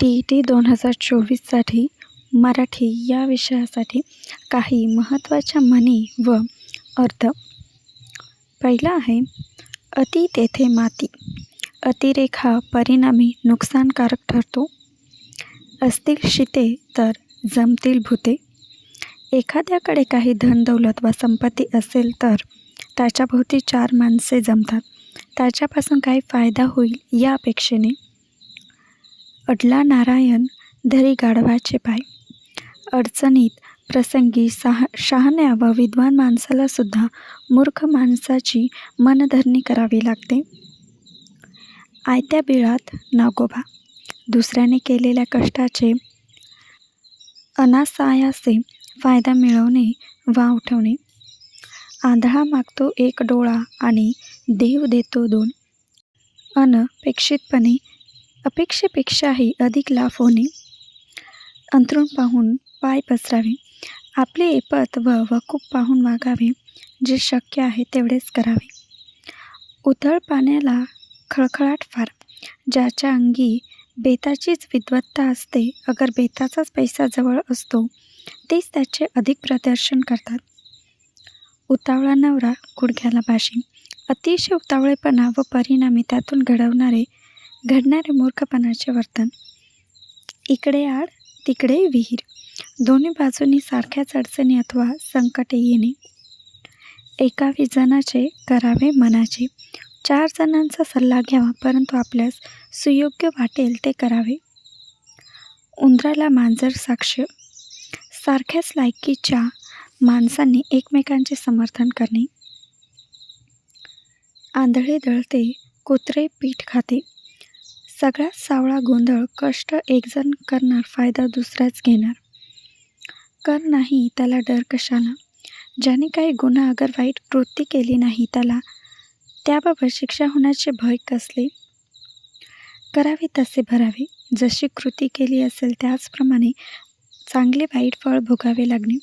T E T दोन हजार चोवीससाठी मराठी या विषयासाठी काही महत्त्वाच्या म्हणी व अर्थ. पहिला आहे अति तेथे माती. अतिरेक हा परिणामी नुकसानकारक ठरतो. असतील शिते तर जमतील भूते. एखाद्याकडे काही धनदौलत व संपत्ती असेल तर त्याच्याभोवती चार माणसे जमतात. त्याच्यापासून काही फायदा होईल या अपेक्षेने. अडला नारायण धरी गाढवाचे पाय. अडचणीत प्रसंगी साह शहाण्या व विद्वान माणसालासुद्धा मूर्ख माणसाची मनधरणी करावी लागते. आयत्या बिळात नागोबा दुसऱ्याने केलेल्या कष्टाचे अनासायासे फायदा मिळवणे वा उठवणे. आंधळा मागतो एक डोळा आणि देव देतो दोन. अनपेक्षितपणे अपेक्षेपेक्षाही अधिक लाभ होणे अंथरूण पाहून पाय पसरावे आपले ऐपत व वकूप पाहून वागावे जे शक्य आहे तेवढेच करावे. उथळ पाण्याला खळखळाट फार ज्याच्या अंगी बेताचीच विद्वत्ता असते अगर बेताचाच पैसा जवळ असतो तेच त्याचे अधिक प्रदर्शन करतात. उतावळा नवरा गुडघ्याला बाशी अतिशय उतावळेपणा व परिणामी त्यातून घडवणारे घडणारे मूर्खपणाचे वर्तन. इकडे आड तिकडे विहीर. दोन्ही बाजूंनी सारख्याच अडचणी अथवा संकटे येणे. एका विजनाचे करावे मनाचे. चार जणांचा सल्ला घ्यावा परंतु आपल्यास सुयोग्य वाटेल ते करावे. उंदराला मांजर साक्ष. सारख्याच लायकीच्या माणसांनी एकमेकांचे समर्थन करणे. आंधळे दळते कुत्रे पीठ खाते. सगळ्यात सावळा गोंधळ कष्ट एकजण करणार फायदा दुसऱ्याच घेणार. कर नाही त्याला डर कशाला? ज्याने काही गुन्हा अगर वाईट कृती केली नाही त्याला त्याबाबत शिक्षा होण्याचे भय कसले? करावे तसे भरावे. जशी कृती केली असेल त्याचप्रमाणे चांगले वाईट फळ भोगावे लागणे.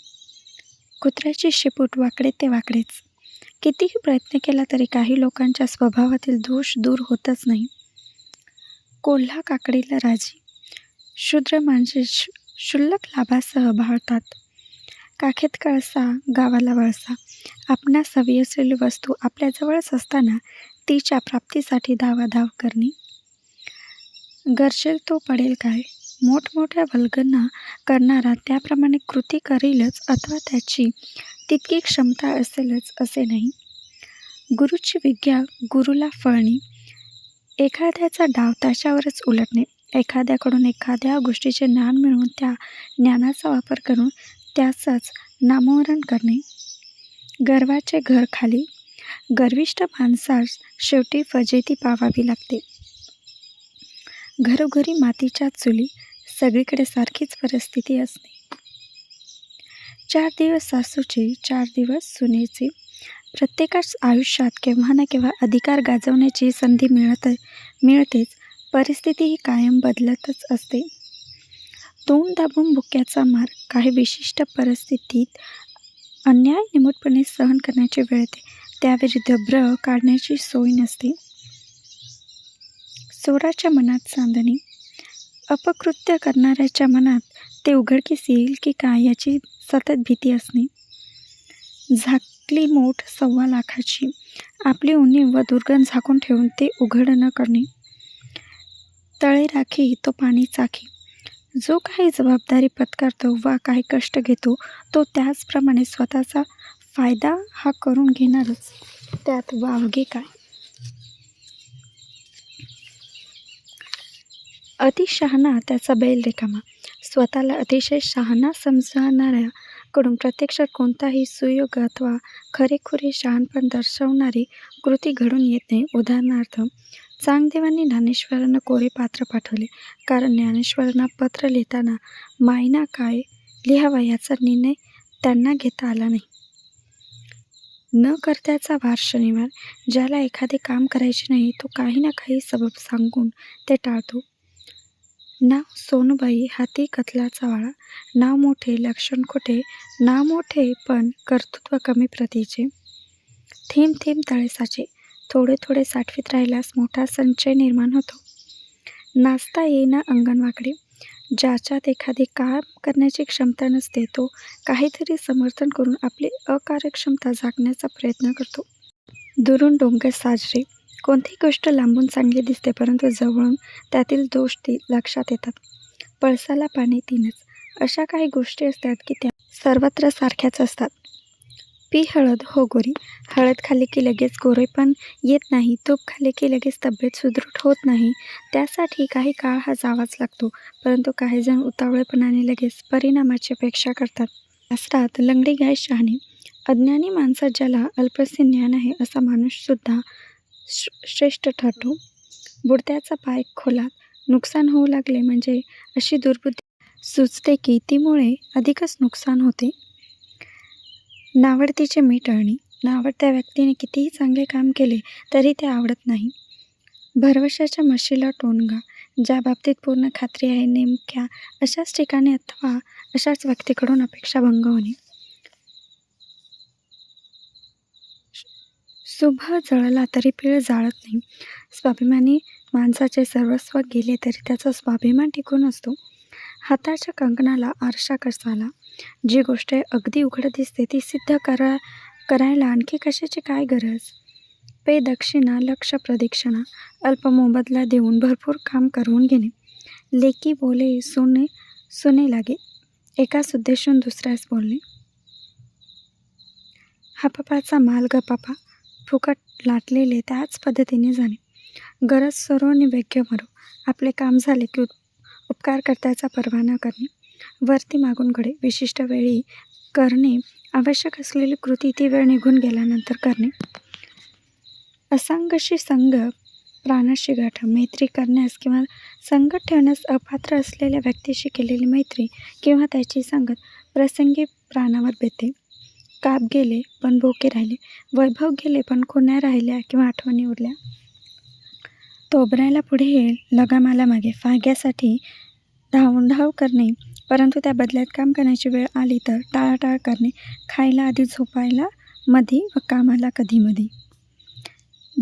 कुत्र्याचे शेपूट वाकडे ते वाकडेच. कितीही प्रयत्न केला तरी काही लोकांच्या स्वभावातील दोष दूर होतच नाही. कोल्हा काकडीला राजी. शूद्र माणसे क्षुल्लक लाभासह भाळतात. काखेत कळसा गावाला वळसा. आपणास हवी असलेली वस्तू आपल्याजवळच असताना तिच्या प्राप्तीसाठी धावाधाव करणे. गरजेल तो पडेल काय? मोठमोठ्या वल्गना करणारा त्याप्रमाणे कृती करीलच अथवा त्याची तितकी क्षमता असेलच असे नाही. गुरुची विज्ञा गुरुला फळणे. एखाद्याचा डाव त्याच्यावरच उलटणे. एखाद्याकडून एखाद्या गोष्टीचे ज्ञान मिळवून त्या ज्ञानाचा वापर करून त्याचंच नामोहरण करणे. गर्वाचे घर खाली गर्विष्ठ माणसास शेवटी फजेती पावावी लागते. घरोघरी मातीच्या चुली सगळीकडे सारखीच परिस्थिती असते. चार दिवस सासूची चार दिवस सुनेचे प्रत्येकाच आयुष्यात केव्हा ना केव्हा अधिकार गाजवण्याची संधी मिळत मिळतेच. परिस्थिती ही कायम बदलतच असते. तोंड दाबून बुक्याचा मार काही विशिष्ट परिस्थितीत अन्याय निमूटपणे सहन करण्याची वेळ येते. त्याविरुद्ध ब्र काढण्याची सोय नसते. चोराच्या मनात चांदणी अपकृत्य करणाऱ्याच्या मनात ते उघडकीस येईल की काय याची सतत भीती असणे. झाक आपली मोठ सव्वा लाखाची आपली उणीव व दुर्गंध झाकून ठेवून ते उघड न करणे. तळे राखी तो पाणी चाखी. जो काही जबाबदारी पत्करतो वा काही कष्ट घेतो तो त्याचप्रमाणे स्वतःचा फायदा हा करून घेणारच. त्यात वावगे काय? अतिशहाणा त्याचा बैल रिकामा स्वतःला अतिशय शहाणा कडून प्रत्यक्षात कोणताही सुयोग अथवा खरेखुरे शहाणपण दर्शवणारी कृती घडून येत नाही. उदाहरणार्थ चांगदेवांनी ज्ञानेश्वरांना कोरे पात्र पाठवले. कारण ज्ञानेश्वरांना पत्र लिहिताना मायना काय लिहावा याचा निर्णय त्यांना घेता आला नाही. न करत्याचा वार शनिवार ज्याला एखादे काम करायचे नाही तो काही ना काही सबब सांगून ते टाळतो. नाव सोनूबाई हाती कथला वाळा नाव मोठे लक्षण खोटे. नाव मोठे पण कर्तृत्व कमी प्रतीचे. थेंब थेंब तळेसाचे. थोडे थोडे साठवीत राहिल्यास मोठा संचय निर्माण होतो. नाचता येईना अंगणवाकडे. ज्याच्यात एखादी काम करण्याची क्षमता नसते तो काहीतरी समर्थन करून आपली अकार्यक्षमता झाकण्याचा प्रयत्न करतो. दुरून डोंगर साजरे. कोणतीही गोष्ट लांबून चांगली दिसते परंतु जवळून त्यातील दोष ती लक्षात येतात. पळसाला पाणी तीनच. अशा काही गोष्टी असतात की त्या सर्वत्र सारख्याच असतात. पी हळद हो गोरी. हळद खाली की लगेच गोरेपण येत नाही. तूप खाली की लगेच तब्येत सुदृढ होत नाही. त्यासाठी काही काळ हा जावाच लागतो परंतु काहीजण उतावळेपणाने लगेच परिणामाची अपेक्षा करतात. शास्त्रात लंगडी गाय शहाणे. अज्ञानी माणसात ज्याला अल्पसे ज्ञान आहे असा माणूससुद्धा श्रेष्ठ ठरतो बुडत्याचा पाय खोलात नुकसान होऊ लागले म्हणजे अशी दुर्बुद्धी सुचते की तीमुळे अधिकच नुकसान होते. नावडतीची मिटळणी नावडत्या व्यक्तीने कितीही चांगले काम केले तरी ते आवडत नाही. भरवशाच्या म्हशीला टोनगा ज्या बाबतीत पूर्ण खात्री आहे नेमक्या अशाच ठिकाणी अथवा अशाच व्यक्तीकडून अपेक्षा भंग होणे शुभ जळला तरी पीळ जाळत नाही. स्वाभिमानी माणसाचे सर्वस्व गेले तरी त्याचा स्वाभिमान टिकून असतो. हाताच्या कंकणाला आरशा कसाला. जी गोष्ट अगदी उघड दिसते ती सिद्ध करा करायला आणखी कशाची काय गरज? पे दक्षिणा लक्ष प्रदक्षिणा अल्प मोबदला देऊन भरपूर काम करून घेणे. लेकी बोले सुने सुने लागे. एकाच उद्देशून दुसऱ्यास बोलणे. हापापाचा माल गपापा फुकट लाटलेले त्याच पद्धतीने जाणे गरज सर्व आणि मरो. आपले काम झाले की उपकार करताचा परवाना करणे. वरती मागून घडे. विशिष्ट वेळी करणे. आवश्यक असलेली कृती ती वेळ निघून गेल्यानंतर करणे. असंगशी संग प्राणाशी गाठ. मैत्री करण्यास किंवा संगत ठेवण्यास अपात्र असलेल्या व्यक्तीशी केलेली मैत्री किंवा त्याची संगत प्रसंगी प्राणावर बेते. काप गेले पण भोके राहिले. वैभव गेले पण खुण्या राहिल्या किंवा आठवणी उरल्या. तोबऱ्याला पुढे येईल लगामाला मागे. फाग्यासाठी धाव करणे. परंतु त्या बदल्यात काम करण्याची वेळ आली तर टाळाटाळ करणे. खायला आधी झोपायला मधी व कामाला कधी मधी.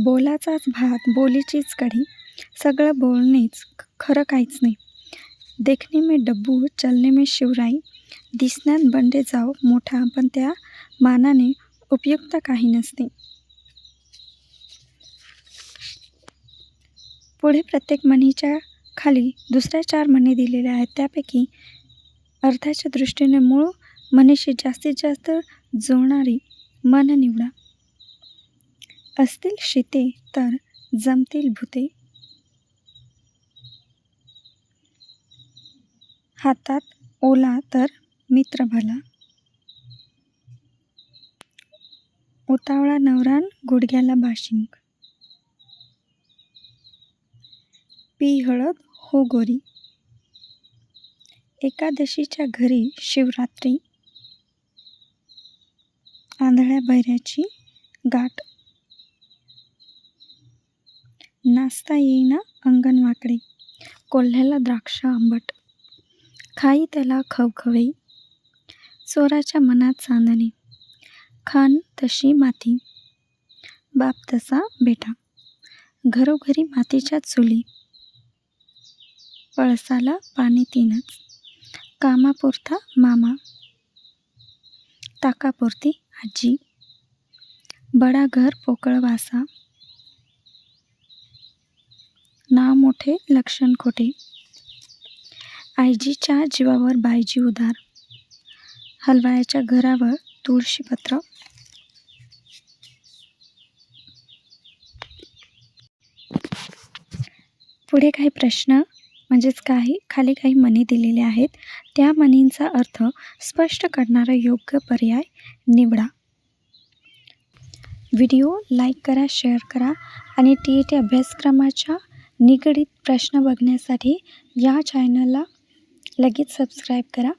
बोलाचाच भात बोलीचीच कढी. सगळं बोलणेच खरं काहीच नाही. देखणे में डब्बू चलने में शिवराई. दिसण्यात बंडे जाव मोठा पण त्या मानाने उपयुक्त काही नसते. पुढे प्रत्येक मनीच्या खाली दुसऱ्या चार म्हणी दिलेल्या आहेत. त्यापैकी अर्थाच्या दृष्टीने मूळ मनीशी जास्तीत जास्त जुळणारी मन निवडा. असतील शीते तर जमतील भूते. हातात ओला तर मित्र भला उतावळा नवरान गुडघ्याला बाशिंग. पी हळद हो गोरी. एकादशीच्या घरी शिवरात्री. आंधळ्या बैऱ्याची गाठ. नाचता येईना अंगणवाकडे. कोल्ह्याला द्राक्ष आंबट. खाई त्याला खवखवे. चोराच्या मनात चांदणे खान तशी माती बाप तसा बेटा. घरोघरी मातीच्या चुली पळसाला पाणी तीनच. कामापुरता मामा ताकापुरती आजी. बडा घर पोकळ वासा. नाव मोठे लक्षण खोटे आईजीच्या जीवावर बायजी उदार. हलवायाच्या घरावर तुळशीपत्र पुढे काही प्रश्न म्हणजेच काही खाली काही मनी दिलेले आहेत. त्या मनींचा अर्थ स्पष्ट करणारा योग्य पर्याय निवडा. व्हिडिओ लाईक करा शेअर करा आणि टी ई टी अभ्यासक्रमाच्या निगडीत प्रश्न बघण्यासाठी या चॅनलला लगेच सबस्क्राईब करा.